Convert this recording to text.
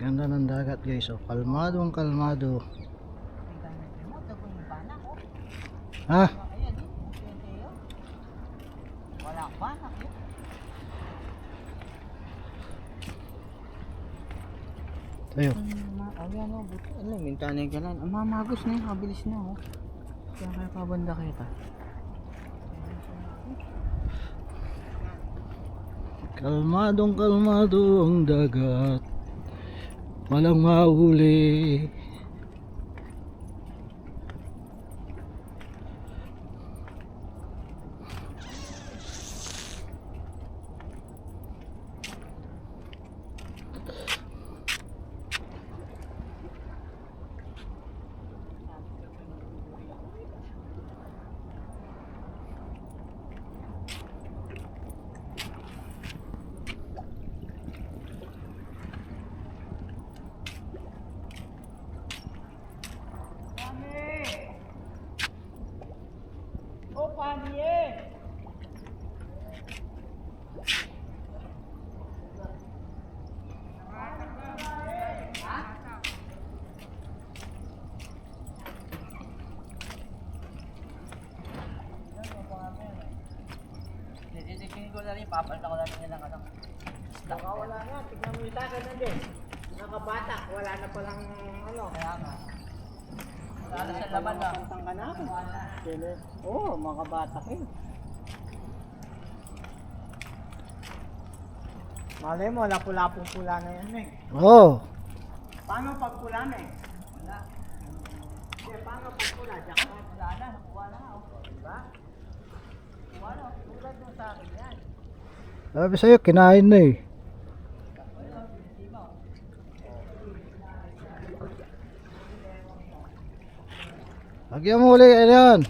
Ganda ng dagat guys. Oh, kalmado ang kalmado. Ha? Wala pa. Tayo. Ayan o, mintanay ka lang. Ang mamagos na yun, habilis na o. Kaya kaya pabanda kita. Kalmadong kalmado ang dagat. Walang mahuli. Ko na rin, papalta ko na rin nilang ano. Baka wala nga, tignan mo yung takan na din. Nakabatak, wala na palang ano. Kaya nga. Wala na sa laban na. Pantang ka na ako. Oo, oh, makabatak eh. Malay mo, lapu-lapong pula na yan eh. Oh, Paano pag pula na eh? Wala. Hindi, paano pag pula? Jackpot. Wala na, nakuha na nga. oh. Diba? Wala, tulad mo sa akin yan. Sabi sa'yo, kinain na eh. Lagyan mo ulit, ayan.